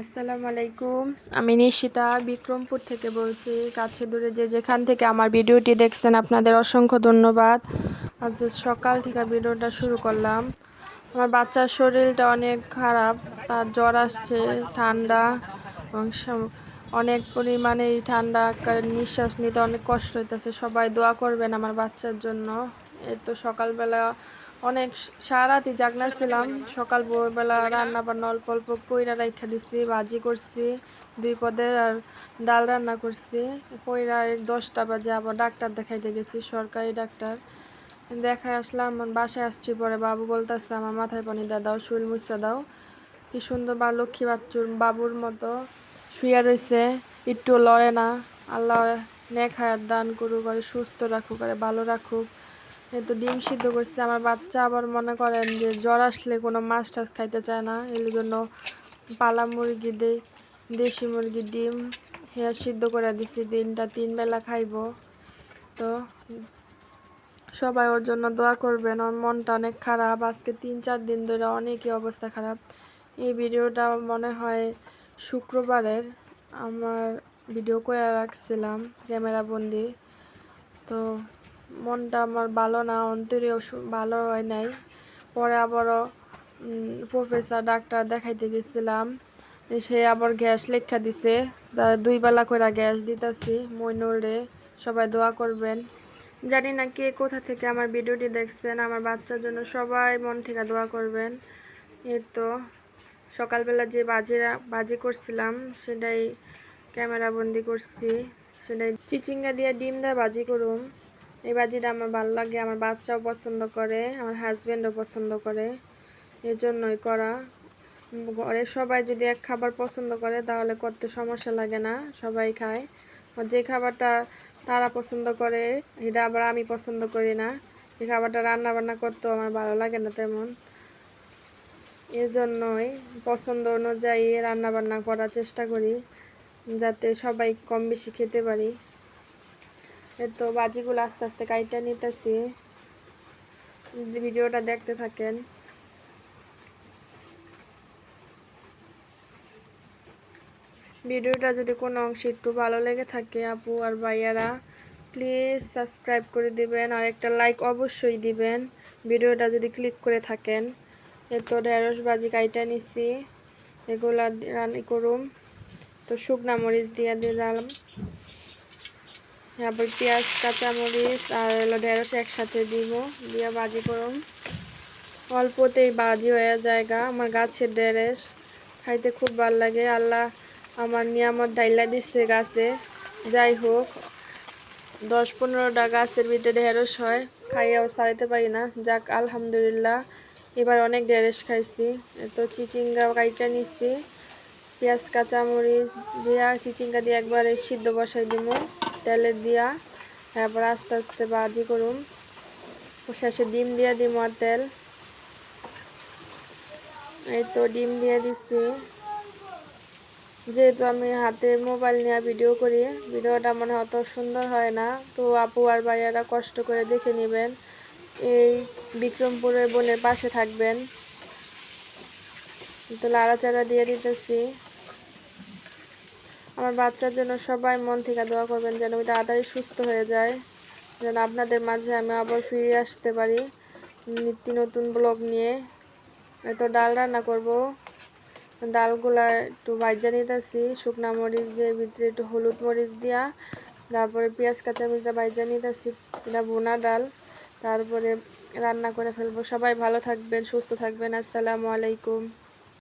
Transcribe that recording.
আসসালামু আলাইকুম। আমি নিশিতা, বিক্রমপুর থেকে বলছি। কাছে দূরে যে যেখান থেকে আমার ভিডিওটি দেখছেন, আপনাদের অসংখ্য ধন্যবাদ। আজ সকাল থেকে ভিডিওটা শুরু করলাম। আমার বাচ্চার শরীরটা অনেক খারাপ, তার জ্বর আসছে, ঠান্ডা, এবং অনেক পরিমাণে এই ঠান্ডা নিঃশ্বাস নিতে অনেক কষ্ট হইতেছে। সবাই দোয়া করবেন আমার বাচ্চার জন্য। এই তো সকালবেলা অনেক সারাতি জাগনা ছিলাম সকাল ভোরবেলা রান্না বান্না অল্প অল্প কইরা রাইখা দিছি, ভাজি করছি, দুই পদের আর ডাল রান্না করছি। কইরা দশটা বাজে আবার ডাক্তার দেখাইতে গেছি, সরকারি ডাক্তার। দেখায় আসলাম, বাসায় আসছি পরে বাবু বলতেছে, আমার মাথায় পানি দা দাও, শরীর মুছা দাও। কি সুন্দর বা, লক্ষ্মী বাচ্চুর বাবুর মতো শুয়ে রয়েছে একটু লড়ে না, আল্লাহ হায়াত দান করুক, আর সুস্থ রাখুক, আর ভালো রাখুক। তো ডিম সিদ্ধ করছে। আমার বাচ্চা আবার মনে করেন যে জ্বর আসলে কোনো মাছ টাছ খাইতে চায় না। এর জন্য পালা মুরগি দে দেশি মুরগির ডিম হ্যাঁ সিদ্ধ করে দিছি। দিনটা তিন বেলা খাইব। তো সবাই ওর জন্য দোয়া করবেন। ওর মনটা অনেক খারাপ। আজকে তিন চার দিন ধরে অনেকই অবস্থা খারাপ। এই ভিডিওটা মনে হয় শুক্রবারের। আমার ভিডিও করে রাখছিলাম, ক্যামেরা বন্দি। তো মনটা আমার ভালো না, অন্তরে ভালো হয় নাই। পরে আবারও প্রফেসর ডাক্তার দেখাইতে গেছিলাম। সে আবার গ্যাস লেখা দিছে। তার দুই বেলা করে গ্যাস দিতেছি মইনুরে সবাই দোয়া করবেন। জানি না কে কোথা থেকে আমার ভিডিওটি দেখছেন, আমার বাচ্চার জন্য সবাই মন থেকে দোয়া করবেন। এই তো, সকালবেলা যে বাজিরা বাজি করছিলাম, সেটাই ক্যামেরা বন্দি করছি। সেটাই চিচিঙ্গা দিয়ে ডিম দিয়ে বাজি করুম। এই বাজিটা আমার ভালো লাগে, আমার বাচ্চাও পছন্দ করে, আমার হাজব্যান্ডও পছন্দ করে এই জন্যই করা। ঘরে সবাই যদি এক খাবার পছন্দ করে তাহলে করতে সমস্যা লাগে না, সবাই খায়। যে খাবারটা তারা পছন্দ করে এটা আবার আমি পছন্দ করি না। এই খাবারটা রান্না বান্না করতেও আমার ভালো লাগে না তেমন। এর জন্যই পছন্দ অনুযায়ী রান্না বান্না করার চেষ্টা করি, যাতে সবাই কম বেশি খেতে পারি। তো বাজিগুলো আস্তে আস্তে কাইটা নিতেছি। ভিডিওটা দেখতে থাকেন। ভিডিওটা যদি কোনো অংশে একটু ভালো লেগে থাকে আপু আর ভাইয়ারা প্লিজ সাবস্ক্রাইব করে দিবেন আর একটা লাইক অবশ্যই দিবেন। ভিডিওটা যদি ক্লিক করে থাকেন। তো ঢেঁড়স বাজি কাইটা নিছি, এগুলা রান্না করুম। তো শুকনা মরিচ দিয়ে দিলাম। তারপর পেঁয়াজ, কাঁচামরিচ আর হলো ঢেঁড়স একসাথে দিব, দিয়ে বাজি করুন। অল্পতেই বাজি হয়ে জায়গা, আমার গাছের ঢেঁড়স, খাইতে খুব ভালো লাগে। আল্লাহ আমার নিয়ামত ডাইলা দিচ্ছে গাছে। যাই হোক, দশ পনেরোটা গাছের ভিতরে ঢেঁড়স হয়, খাইয়াও সারাইতে পারি না। যাক, আলহামদুলিল্লাহ, এবার অনেক ঢেঁড়স খাইছি। তো চিচিঙ্গা কাইটা নিচ্ছি পেঁয়াজ, কাঁচামরিচ দিয়া, চিচিঙ্গা দিয়ে একবারে সিদ্ধ বসাই দিব তেলের দিয়া তারপর আস্তে আস্তে বাজি করুন শেষে ডিম দিয়ে দিব আর তেল। এই তো ডিম দিয়ে দিচ্ছি যেহেতু আমি হাতে মোবাইল নিয়ে ভিডিও করি, ভিডিওটা মনে হয় অত সুন্দর হয় না। তো আপু আর ভাইয়ারা কষ্ট করে দেখে নেবেন। এই বিক্রমপুরের বোনের পাশে থাকবেন। তো লাড়াচাড়া দিয়ে দিতেছি। আমার বাচ্চার জন্য সবাই মন থেকে দোয়া করবেন যেন তাড়াতাড়ি সুস্থ হয়ে যায়, যেন আপনাদের মাঝে আমি আবার ফিরে আসতে পারি নিত্য নতুন ব্লগ নিয়ে। তো ডাল রান্না করব, ডালগুলা একটু ভাজা নিতেছি, শুকনা মরিচ দিয়ে, ভিতরে একটু হলুদ মরিচ দিয়া, তারপরে পেঁয়াজ কাঁচা মরিচ ভাজা নিতেছি, এটা বোনা ডাল, তারপরে রান্না করে ফেলব। সবাই ভালো থাকবেন, সুস্থ থাকবেন, আসসালামু আলাইকুম।